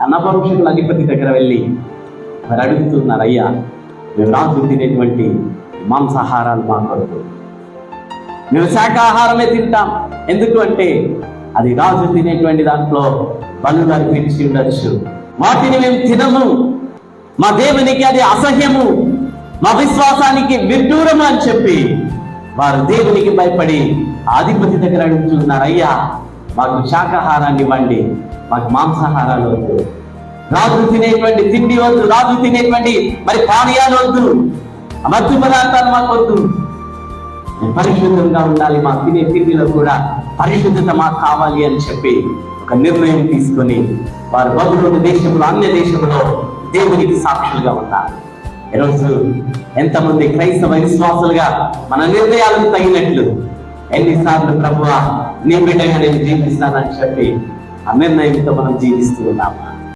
అన్నపరుషుల అధిపతి దగ్గర వెళ్ళి మరి అడుగుతున్నారు అయ్యా మేము రాత్రి తినేటువంటి మాంసాహారాలు మా కొరకు. మేము శాకాహారమే తింటాం. ఎందుకు అంటే అది రాజు తినేటువంటి దాంట్లో బలు అర్పించి ఉండొచ్చు. వాటిని మేము తినము. మా దేవునికి అది అసహ్యము. మా విశ్వాసానికి విడ్డూరము అని చెప్పి వారు దేవునికి భయపడి ఆధిపతి దగ్గర అడుగుతున్నారు అయ్యా మాకు శాకాహారాన్ని ఇవ్వండి మాకు మాంసాహారాలు వద్దు. రాజు తినేటువంటి తిండి వద్దు రాజు తినేటువంటి మరి పానీయాలు వద్దు. మత్తు పదార్థాలు మాకు వద్దు. పరిశుద్ధంగా ఉండాలి మా తినే తిండిలో కూడా పరిశుద్ధత మాకు కావాలి అని చెప్పి ఒక నిర్ణయం తీసుకొని వారు బదులు దేశంలో అన్య దేశంలో దేవునికి సాక్షులుగా ఉన్నారు. ఈరోజు ఎంతమంది క్రైస్తవ విశ్వాసులుగా మన నిర్ణయాలకు తగినట్లు ఎన్నిసార్లు ప్రభువా నీ బిడ్డగా నేను జీవిస్తానని చెప్పి ఆ నిర్ణయంతో మనం జీవిస్తూ ఉన్నామా?